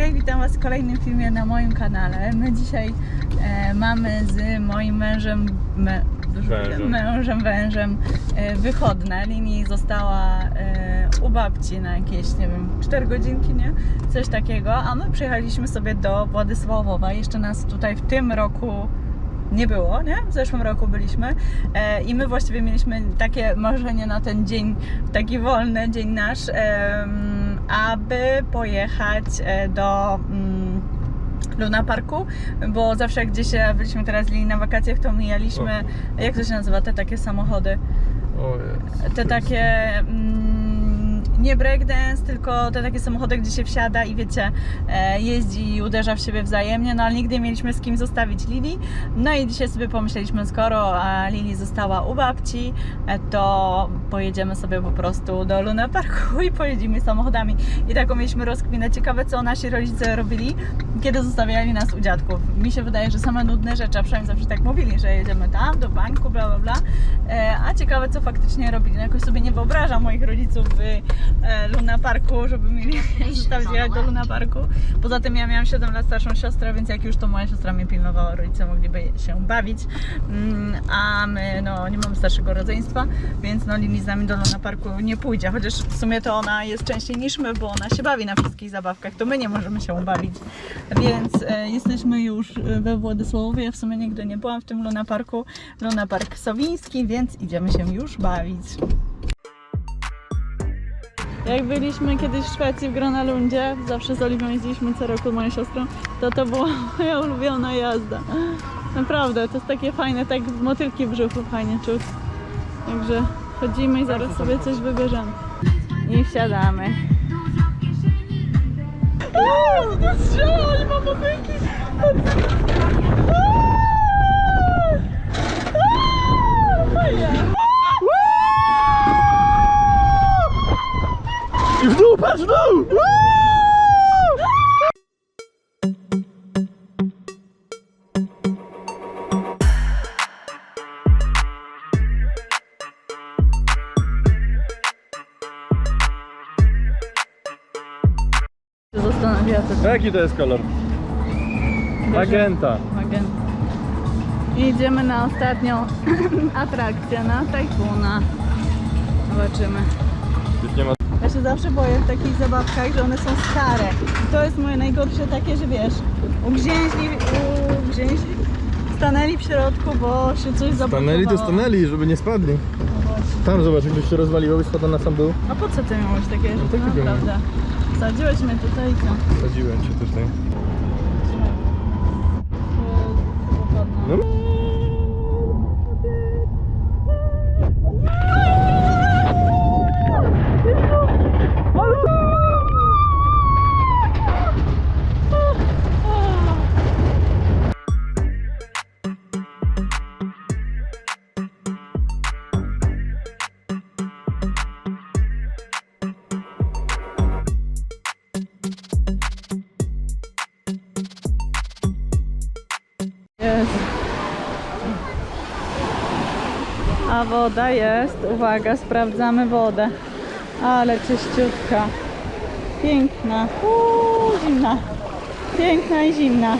Hej, witam Was w kolejnym filmie na moim kanale. My dzisiaj e, mamy z moim mężem, mę, Wężem. mężem, wężem e, wychodne. Lini została e, u babci na jakieś, nie wiem, 4 godzinki, nie? Coś takiego. A my przyjechaliśmy sobie do Władysławowa. Jeszcze nas tutaj w tym roku nie było, nie? W zeszłym roku byliśmy e, i my właściwie mieliśmy takie marzenie na ten dzień, taki wolny dzień nasz, em, aby pojechać e, do mm, Luna Parku, bo zawsze jak gdzieś e, byliśmy teraz na wakacjach, to mijaliśmy, jak to się nazywa, te takie samochody, O te takie mm, nie breakdance, tylko te takie samochody, gdzie się wsiada i wiecie, e, jeździ i uderza w siebie wzajemnie, no ale nigdy nie mieliśmy z kim zostawić Lili. No i dzisiaj sobie pomyśleliśmy, skoro Lili została u babci, e, to pojedziemy sobie po prostu do Luna Parku i pojedziemy samochodami. I taką mieliśmy rozkminę. Ciekawe, co nasi rodzice robili, kiedy zostawiali nas u dziadków. Mi się wydaje, że same nudne rzeczy, a przynajmniej zawsze tak mówili, że jedziemy tam, do banku, bla, bla, bla. E, A ciekawe, co faktycznie robili. No jakoś sobie nie wyobrażam moich rodziców Luna Parku, żeby mieli zostawić jechać do Luna Parku. Poza tym ja miałam 7 lat starszą siostrę, więc jak już to moja siostra mnie pilnowała, rodzice mogliby się bawić. Mm, A my no, nie mamy starszego rodzeństwa, więc no Lili z nami do Luna Parku nie pójdzie. Chociaż w sumie to ona jest częściej niż my, bo ona się bawi na wszystkich zabawkach, to my nie możemy się bawić. Więc e, jesteśmy już e, we Władysławowie. Ja w sumie nigdy nie byłam w tym Luna Parku. Luna Park Sowiński, więc idziemy się już bawić. Jak byliśmy kiedyś w Szwecji w Gronalundzie, zawsze z Oliwią jeździliśmy co roku moją siostrą, to to była moja ulubiona jazda. Naprawdę, to jest takie fajne, tak motylki w brzuchu fajnie czuć. Także chodzimy i zaraz sobie coś wybierzemy. I wsiadamy. Aaa, nie strzelaj, mam motylki! I w dół, patrz w dół! Zastanawia to Jaki to jest kolor? Magenta. Magenta. I idziemy na ostatnią atrakcję, na Tajfuna. Zobaczymy. Ja się zawsze boję w takich zabawkach, że one są stare. I to jest moje najgorsze takie, że wiesz, ugrzęźli, ugrzęźli, stanęli w środku, bo się coś zablokowało. Stanęli to stanęli, żeby nie spadli. No. Tam zobacz, jakbyś się rozwaliło, byś spadł na sam dół. A po co ty miałeś takie? No tak tylko prawda. Wsadziłeś mnie tutaj i co? Sadziłem cię tutaj. No. Woda jest. Uwaga, sprawdzamy wodę. Ale czyściutka. Piękna. Uuu, zimna. Piękna i zimna.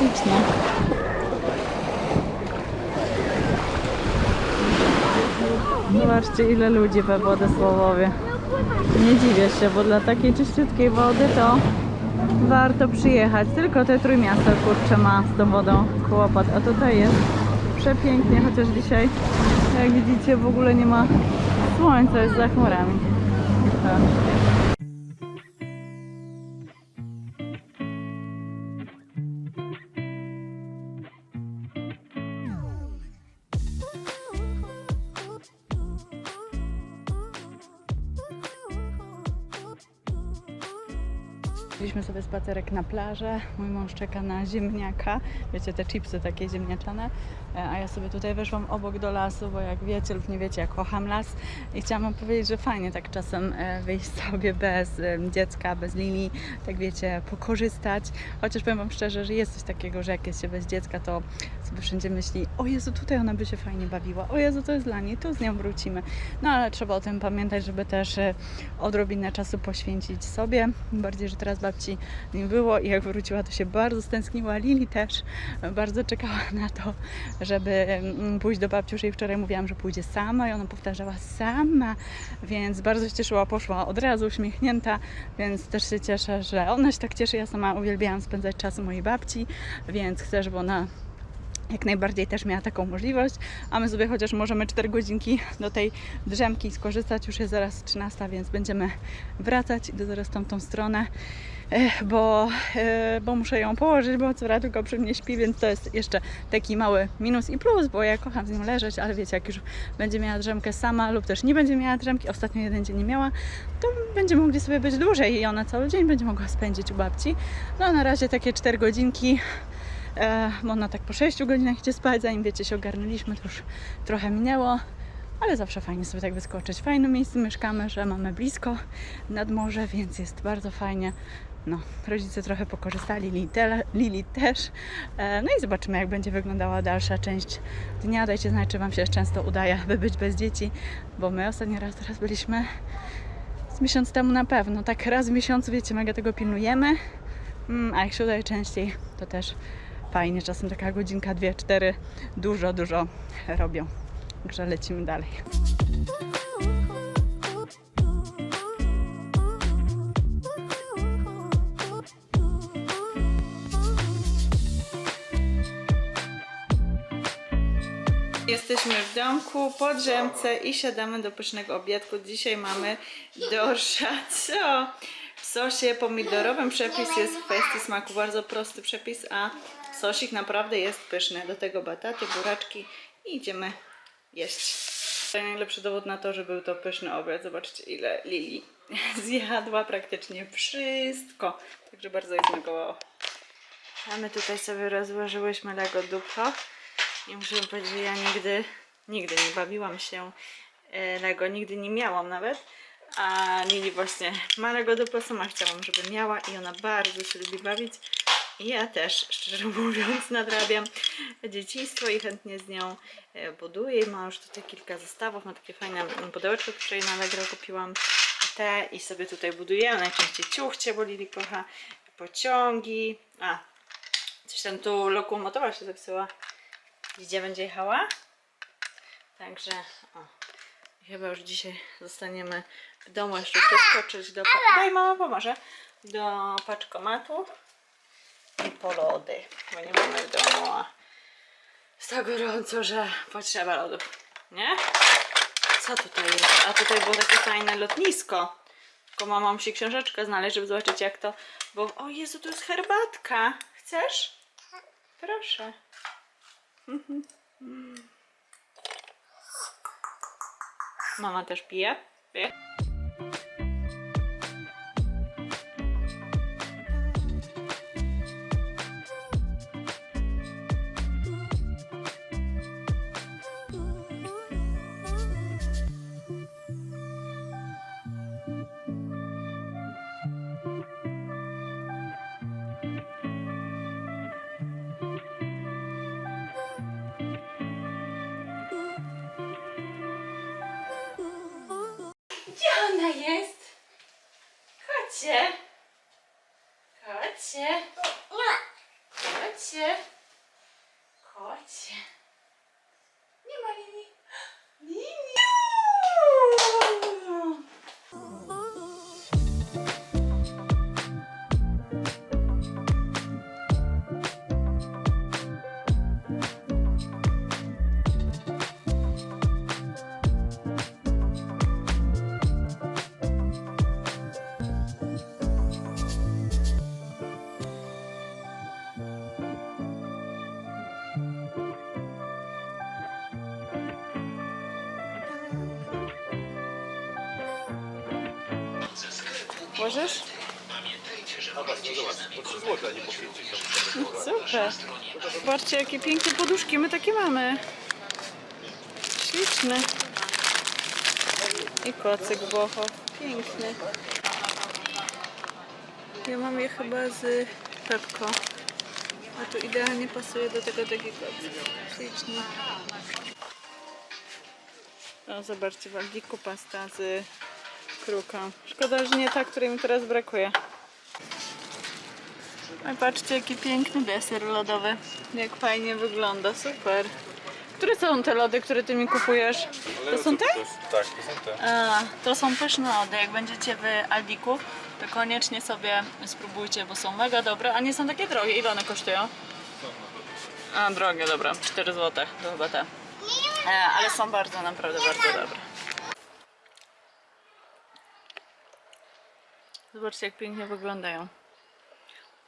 Liczna. Zobaczcie ile ludzi we Władysławowie. Nie dziwię się, bo dla takiej czyściutkiej wody to warto przyjechać. Tylko te trójmiasto kurczę ma z tą wodą kłopot, a tutaj jest przepięknie, chociaż dzisiaj jak widzicie w ogóle nie ma słońca, jest za chmurami. Tak. Szliśmy sobie spacerek na plażę. Mój mąż czeka na ziemniaka. Wiecie, te chipsy takie ziemniaczane. E, A ja sobie tutaj weszłam obok do lasu, bo jak wiecie lub nie wiecie, ja kocham las. I chciałam wam powiedzieć, że fajnie tak czasem e, wyjść sobie bez em, dziecka, bez linii, tak wiecie, pokorzystać. Chociaż powiem wam szczerze, że jest coś takiego, że jak jest się bez dziecka, to sobie wszędzie myśli, o Jezu, tutaj ona by się fajnie bawiła, o Jezu, to jest dla niej, tu z nią wrócimy. No ale trzeba o tym pamiętać, żeby też e, odrobinę czasu poświęcić sobie. Bardziej, że teraz babci nie było i jak wróciła, to się bardzo stęskniła. Lili też bardzo czekała na to, żeby mm, pójść do babci. Już jej wczoraj mówiłam, że pójdzie sama i ona powtarzała sama, więc bardzo się cieszyła, poszła od razu uśmiechnięta, więc też się cieszę, że ona się tak cieszy. Ja sama uwielbiałam spędzać czas u mojej babci, więc chcę, żeby ona jak najbardziej też miała taką możliwość, a my sobie chociaż możemy 4 godzinki do tej drzemki skorzystać. Już jest zaraz 13, więc będziemy wracać. Idę zaraz w tamtą stronę, eh, bo, eh, bo muszę ją położyć, bo córa tylko przy mnie śpi, więc to jest jeszcze taki mały minus i plus, bo ja kocham z nią leżeć, ale wiecie, jak już będzie miała drzemkę sama lub też nie będzie miała drzemki, ostatnio jeden dzień nie miała, to będziemy mogli sobie być dłużej i ona cały dzień będzie mogła spędzić u babci. No na razie takie 4 godzinki E, bo ona tak po 6 godzinach idzie spać, zanim wiecie, się ogarnęliśmy, to już trochę minęło, ale zawsze fajnie sobie tak wyskoczyć. W fajnym miejscu mieszkamy, że mamy blisko nad morze, więc jest bardzo fajnie. No, rodzice trochę pokorzystali, Lili, te, Lili też. E, no i zobaczymy, jak będzie wyglądała dalsza część dnia. Dajcie znać, czy Wam się często udaje, by być bez dzieci, bo my ostatni raz teraz byliśmy z miesiąc temu na pewno. Tak raz w miesiącu, wiecie, mega tego pilnujemy. Mm, a jak się udaje częściej, to też fajnie. Czasem taka godzinka, dwie, cztery dużo, dużo robią. Także lecimy dalej. Jesteśmy w domku po drzemce i siadamy do pysznego obiadku. Dzisiaj mamy dorsza, co? W sosie pomidorowym przepis jest w kwestii smaku bardzo prosty przepis, a sosik naprawdę jest pyszny. Do tego bataty, buraczki i idziemy jeść. To najlepszy dowód na to, że był to pyszny obiad. Zobaczcie ile Lili zjadła praktycznie wszystko. Także bardzo jej smakowało. A my tutaj sobie rozłożyłyśmy Lego Duplo. I muszę powiedzieć, że ja nigdy, nigdy nie bawiłam się e, Lego, nigdy nie miałam nawet. A Lili właśnie ma Lego Duplo, sama chciałam, żeby miała i ona bardzo się lubi bawić. Ja też, szczerze mówiąc, nadrabiam dzieciństwo i chętnie z nią e, buduję. Ma już tutaj kilka zestawów, ma takie fajne pudełeczko, które na Allegro kupiłam. Te i sobie tutaj budujemy. Najczęściej ciuchcie, bo Lili kocha pociągi. A, coś tam tu lokomotowa się zepsuła. Gdzie będzie jechała? Także, o. Chyba już dzisiaj zostaniemy w domu jeszcze przeskoczyć do... Daj mama pomoże. Do paczkomatu i po lody. Bo nie mamy w domu, a jest tak gorąco, że potrzeba lodów. Nie? Co tutaj jest? A tutaj było takie fajne lotnisko. Tylko mama musi książeczkę znaleźć, żeby zobaczyć jak to... Bo, o Jezu, tu jest herbatka. Chcesz? Proszę. Mama też pije. Pije. Jest? Możesz? Super. Zobaczcie, jakie piękne poduszki my takie mamy. Śliczne. I kocyk Włocho. Piękny. Ja mam je chyba z Pepko. A tu idealnie pasuje do tego taki kocyk. Śliczny. O, zobaczcie, w Aldiku pasta z kruka. Szkoda, że nie ta, której mi teraz brakuje. Oj, patrzcie, jaki piękny deser lodowy. Jak fajnie wygląda, super. Które są te lody, które ty mi kupujesz? To są te? tak, to są te. A, to są pyszne lody. Jak będziecie w Aldiku, to koniecznie sobie spróbujcie, bo są mega dobre, a nie są takie drogie. Ile one kosztują? A, drogie, dobra. 4 zł to chyba te. E, ale są bardzo, naprawdę bardzo dobre. Zobaczcie, jak pięknie wyglądają.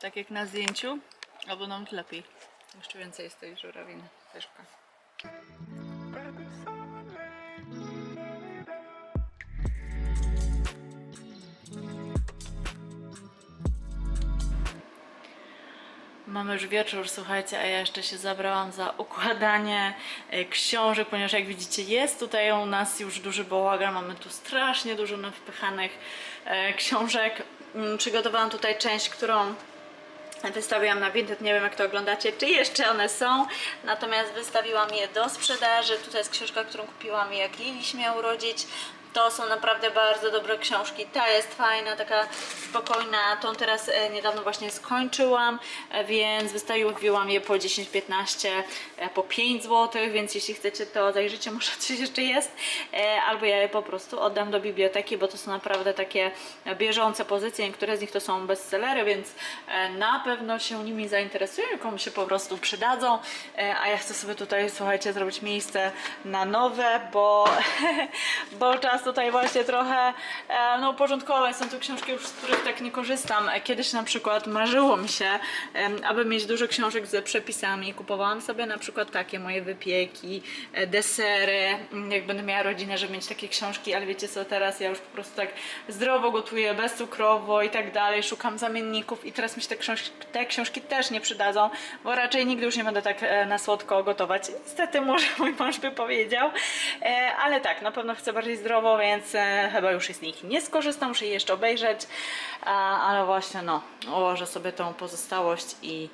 Tak jak na zdjęciu, albo nawet lepiej. Jeszcze więcej jest tej żurawiny. Pyszka. Mamy już wieczór, słuchajcie, a ja jeszcze się zabrałam za układanie e, książek, ponieważ jak widzicie jest tutaj u nas już duży bałagan, mamy tu strasznie dużo nawpychanych e, książek. Mm, Przygotowałam tutaj część, którą Wystawiłam na Vinted, nie wiem jak to oglądacie, czy jeszcze one są, natomiast wystawiłam je do sprzedaży. Tutaj jest książka, którą kupiłam jak Lili miał urodzić. To są naprawdę bardzo dobre książki. Ta jest fajna, taka spokojna. Tą teraz e, niedawno właśnie skończyłam, e, więc wystawiłam je po 10-15, e, po 5 zł, więc jeśli chcecie to zajrzyjcie, może coś jeszcze jest. Albo ja je po prostu oddam do biblioteki, bo to są naprawdę takie bieżące pozycje. Niektóre z nich to są bestsellery, więc na pewno się nimi zainteresują, komuś się po prostu przydadzą. A ja chcę sobie tutaj, słuchajcie, zrobić miejsce na nowe, bo, bo czas tutaj właśnie trochę e, no, uporządkować. Są to książki już, z których tak nie korzystam. E, Kiedyś na przykład marzyło mi się, em, aby mieć dużo książek z przepisami. Kupowałam sobie na przykład takie moje wypieki, e, desery, mm, jak będę miała rodzinę, żeby mieć takie książki, ale wiecie co, teraz ja już po prostu tak zdrowo gotuję, bezcukrowo i tak dalej, szukam zamienników i teraz mi się te książki, te książki też nie przydadzą, bo raczej nigdy już nie będę tak e, na słodko gotować. Niestety może mój mąż by powiedział, e, ale tak, na pewno chcę bardziej zdrowo, więc e, chyba już z nich nie skorzystam, muszę je jeszcze obejrzeć, ale właśnie no, ułożę sobie tą pozostałość i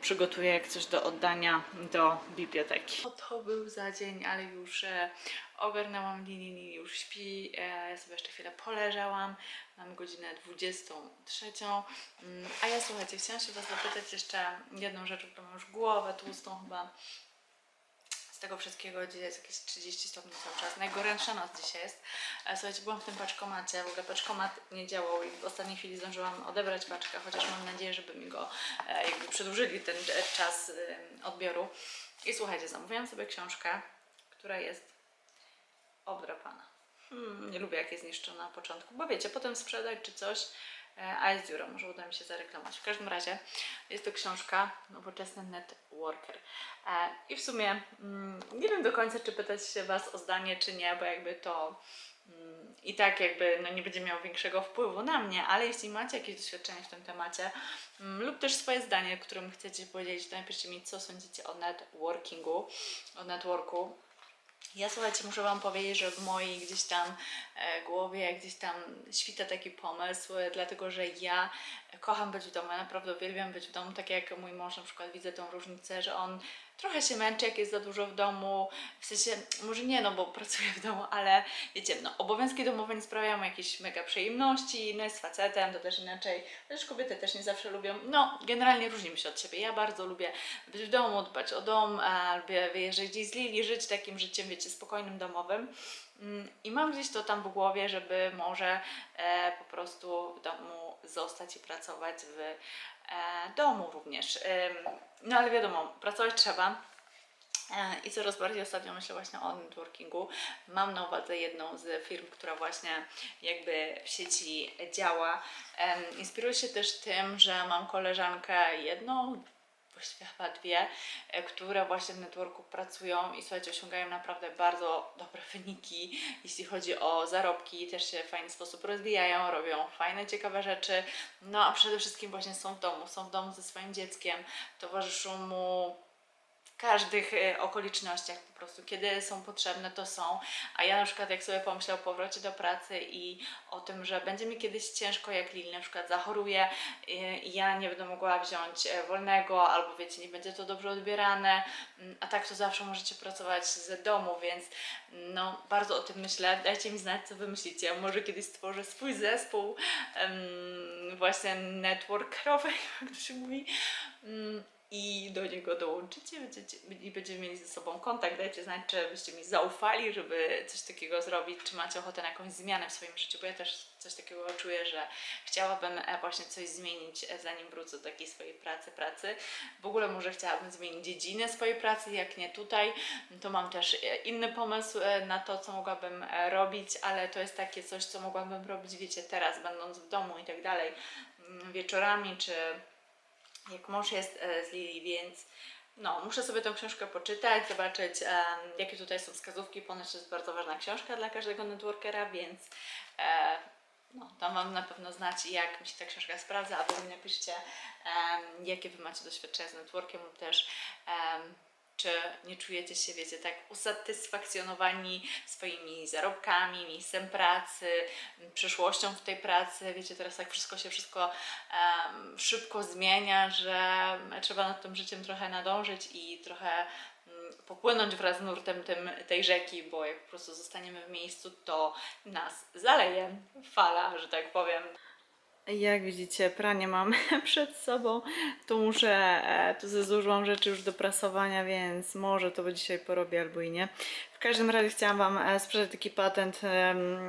przygotuję jak coś do oddania do biblioteki. To był za dzień, ale już e, ogarnęłam Lili już śpi, e, ja sobie jeszcze chwilę poleżałam, mam godzinę 23, mm, a ja słuchajcie, chciałam się Was zapytać jeszcze jedną rzecz, bo mam już głowę tłustą chyba z tego wszystkiego, gdzie jest jakieś 30 stopni cały czas. Najgorętsza noc dzisiaj jest. E, Słuchajcie, byłam w tym paczkomacie, w ogóle paczkomat nie działał i w ostatniej chwili zdążyłam odebrać paczkę, chociaż mam nadzieję, żeby mi go e, jakby przedłużyli ten e, czas odbioru. I słuchajcie, zamówiłam sobie książkę, która jest obdrapana. Hmm, nie lubię jak jest niszczona na początku, bo wiecie, potem sprzedać czy coś, a jest dziura, może uda mi się zareklamować. W każdym razie jest to książka Nowoczesny Networker. E, I w sumie mm, nie wiem do końca, czy pytać się Was o zdanie, czy nie, bo jakby to mm, i tak jakby no, nie będzie miało większego wpływu na mnie, ale jeśli macie jakieś doświadczenie w tym temacie mm, lub też swoje zdanie, którym chcecie powiedzieć, to napiszcie mi, co sądzicie o networkingu, o networku. Ja słuchajcie, muszę Wam powiedzieć, że w mojej gdzieś tam e, głowie gdzieś tam świta taki pomysł, e, dlatego że ja kocham być w domu, ja naprawdę uwielbiam być w domu, tak jak mój mąż na przykład widzę tą różnicę, że on trochę się męczy, jak jest za dużo w domu, w sensie, może nie no, bo pracuję w domu, ale wiecie, no obowiązki domowe nie sprawiają mu jakieś mega przyjemności, no jest facetem, to też inaczej, chociaż kobiety też nie zawsze lubią, no generalnie różnimy się od siebie, ja bardzo lubię być w domu, dbać o dom, a lubię wyjeżdżać gdzieś z Lili, żyć takim życiem, wiecie, spokojnym, domowym. Mm, I mam gdzieś to tam w głowie, żeby może e, po prostu w domu zostać i pracować w e, domu również. No ale wiadomo, pracować trzeba. E, I coraz bardziej ostatnio myślę właśnie o networkingu. Mam na uwadze jedną z firm, która właśnie jakby w sieci działa. Inspiruję się też tym, że mam koleżankę jedną, właściwie chyba dwie, e, które właśnie w networku pracują i słuchajcie, osiągają naprawdę bardzo dobre wyniki, jeśli chodzi o zarobki, też się w fajny sposób rozwijają, robią fajne, ciekawe rzeczy, no a przede wszystkim właśnie są w domu, są w domu ze swoim dzieckiem, towarzyszą mu każdych e, okolicznościach po prostu, kiedy są potrzebne, to są. A ja na przykład jak sobie pomyślę o powrocie do pracy i o tym, że będzie mi kiedyś ciężko, jak Lili na przykład zachoruje e, i ja nie będę mogła wziąć e, wolnego, albo wiecie, nie będzie to dobrze odbierane, mm, a tak to zawsze możecie pracować z domu, więc mm, no bardzo o tym myślę. Dajcie mi znać, co wy myślicie. Może kiedyś stworzę swój zespół em, właśnie networkerowy, jak to się mówi. I do niego dołączycie i będziemy mieli ze sobą kontakt. Dajcie znać, czy byście mi zaufali, żeby coś takiego zrobić, czy macie ochotę na jakąś zmianę w swoim życiu, bo ja też coś takiego czuję, że chciałabym e, właśnie coś zmienić, e, zanim wrócę do takiej swojej pracy, pracy. W ogóle może chciałabym zmienić dziedzinę swojej pracy, jak nie tutaj, to mam też e, inny pomysł na to, co mogłabym robić, ale to jest takie coś, co mogłabym robić, wiecie, teraz, będąc w domu i tak dalej, mm, wieczorami, czy jak mąż jest e, z Lili, więc no, muszę sobie tą książkę poczytać, zobaczyć jakie tutaj są wskazówki, ponoć to jest bardzo ważna książka dla każdego networkera, więc e, no, tam Wam na pewno znać jak mi się ta książka sprawdza, a Wy mi napiszcie jakie Wy macie doświadczenia z networkiem lub też czy nie czujecie się, wiecie, tak usatysfakcjonowani swoimi zarobkami, miejscem pracy, przyszłością w tej pracy. Wiecie, teraz tak wszystko się wszystko em, szybko zmienia, że trzeba nad tym życiem trochę nadążyć i trochę mm, popłynąć wraz z nurtem tym, tej rzeki, bo jak po prostu zostaniemy w miejscu, to nas zaleje fala, że tak powiem. Jak widzicie, pranie mam przed sobą. Tu muszę, e, tu ze zużyłam rzeczy już do prasowania, więc może to dzisiaj porobię albo i nie. W każdym razie chciałam Wam e, sprzedać taki patent,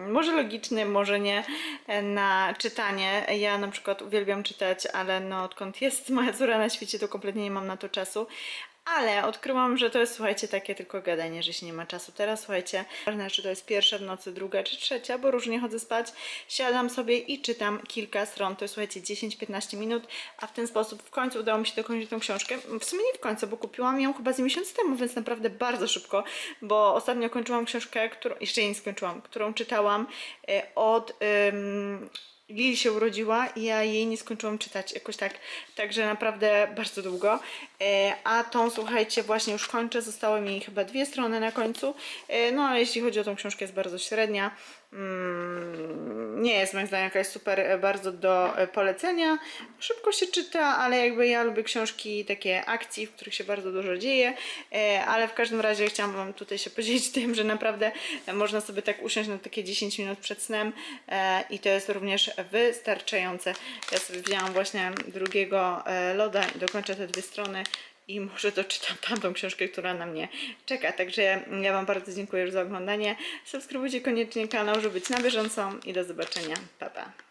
może logiczny, może nie, e, na czytanie. Ja na przykład uwielbiam czytać, ale no odkąd jest moja córa na świecie, to kompletnie nie mam na to czasu. Ale odkryłam, że to jest, słuchajcie, takie tylko gadanie, że się nie ma czasu. Teraz, słuchajcie, ważne, czy to jest pierwsza w nocy, druga czy trzecia, bo różnie chodzę spać. Siadam sobie i czytam kilka stron. To jest, słuchajcie, 10-15 minut, a w ten sposób w końcu udało mi się dokończyć tą książkę. W sumie nie w końcu, bo kupiłam ją chyba z miesiąc temu, więc naprawdę bardzo szybko, bo ostatnio kończyłam książkę, którą, jeszcze jej nie skończyłam, którą czytałam e, od... Lili się urodziła i ja jej nie skończyłam czytać jakoś tak, także naprawdę bardzo długo. E, a tą, słuchajcie, właśnie już kończę, zostały mi chyba dwie strony na końcu, e, no ale jeśli chodzi o tą książkę jest bardzo średnia. Mm, nie jest moim zdaniem jakaś super e, bardzo do e, polecenia. Szybko się czyta, ale jakby ja lubię książki takie akcji, w których się bardzo dużo dzieje, e, ale w każdym razie chciałam Wam tutaj się podzielić tym, że naprawdę można sobie tak usiąść na takie 10 minut przed snem i to jest również wystarczające. Ja sobie wzięłam właśnie drugiego loda i dokończę te dwie strony i może doczytam tamtą książkę, która na mnie czeka. Także ja Wam bardzo dziękuję za oglądanie. Subskrybujcie koniecznie kanał, żeby być na bieżąco i do zobaczenia. Pa, pa.